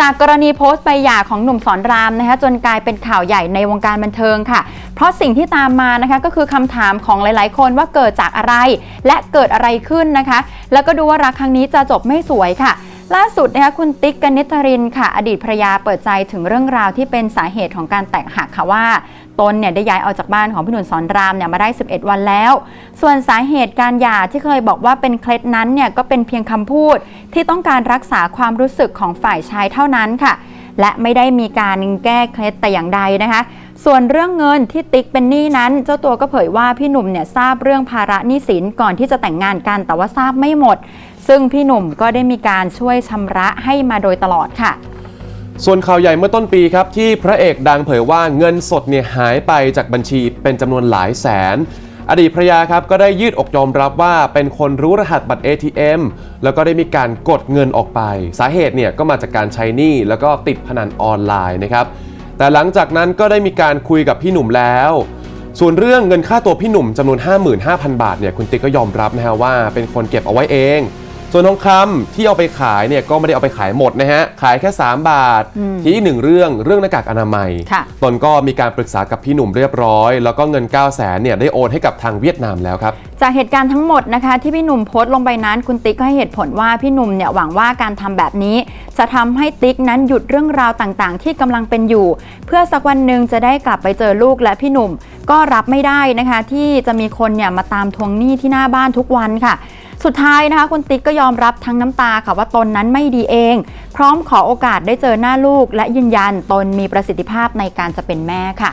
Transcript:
จากกรณีโพสต์ใบหย่าของหนุ่มสอนรามนะคะจนกลายเป็นข่าวใหญ่ในวงการบันเทิงค่ะ เพราะสิ่งที่ตามมานะคะก็คือคำถามของหลาย ๆ คนว่าเกิดจากอะไร และเกิดอะไรขึ้นนะคะ แล้วก็ดูว่ารักครั้งนี้จะจบไม่สวยค่ะล่าสุดนะคะคุณติ๊กกนิตรินค่ะ อดีตภรรยาเปิดใจถึงเรื่องราวที่เป็นสาเหตุของการแตกหักค่ะว่า ตนเนี่ยได้ย้ายออกจากบ้านของพี่หนุ่มสอนรามเนี่ยมาได้ 11 วันแล้ว ส่วนสาเหตุการหย่าที่เคยบอกว่าเป็นเคล็ดนั้นเนี่ยก็เป็นเพียงคำพูด ที่ต้องการรักษาความรู้สึกของฝ่ายชายเท่านั้นค่ะ และไม่ได้มีการแก้เคล็ดแต่อย่างใดนะคะส่วนเรื่องเงินที่ติ๊กเป็นหนี้นั้น เจ้าตัวก็เผยว่าพี่หนุ่มเนี่ยทราบเรื่องภาระหนี้สินก่อนที่จะแต่งงานกันแต่ว่าทราบไม่หมด ซึ่งพี่หนุ่มก็ได้มีการช่วยชำระให้มาโดยตลอดค่ะ ส่วนข่าวใหญ่เมื่อต้นปีครับ ที่พระเอกดังเผยว่าเงินสดเนี่ยหายไปจากบัญชีเป็นจำนวนหลายแสน อดีตภรรยาครับก็ได้ยืดอกยอมรับว่าเป็นคนรู้รหัสบัตร ATM แล้วก็ได้มีการกดเงินออกไป สาเหตุเนี่ยก็มาจากการใช้หนี้แล้วก็ติดพนันออนไลน์นะครับแต่หลังจากนั้นก็ได้มีการคุยกับพี่หนุ่มแล้วส่วนเรื่องเงินค่าตัวพี่หนุ่มจำนวน 55,000 บาทเนี่ยคุณติ๊กก็ยอมรับนะฮะว่าเป็นคนเก็บเอาไว้เอง ส่วนทองคำที่เอาไปขายเนี่ยก็ไม่ได้เอาไปขายหมดนะฮะ ขายแค่ 3 บาท ทีนี้หนึ่งเรื่องเรื่องหน้ากากอนามัยค่ะตนก็มีการปรึกษากับพี่หนุ่มเรียบร้อย แล้วก็เงิน 9 0 0 0 0เนี่ยได้โอนให้กับทางเวียดนามแล้วครับ จากเหตุการณ์ทั้งหมดนะคะ ที่พี่หนุ่มโพสต์ลงไปนั้นคุณติ๊กก็ให้เหตุผลว่าพี่หนุ่มเนี่ยหวังว่าการทำแบบนี้ จะทำให้ติ๊กนั้นหยุดเรื่องราวต่างๆ ที่กำลังเป็นอยู่ เพื่อสักวันหนึ่งจะได้กลับไปเจอลูกและพี่หนุ่มก็รับไม่ได้นะคะ ที่จะมีคนเนี่ยมาตามทวงหนี้ที่หน้าบ้านทุกวันค่ะ สุดท้ายนะคะคุณติ๊กก็ยอมรับทั้งน้ำตาค่ะว่าตนนั้นไม่ดีเอง พร้อมขอโอกาสได้เจอหน้าลูก และยืนยันตนมีประสิทธิภาพในการจะเป็นแม่ค่ะ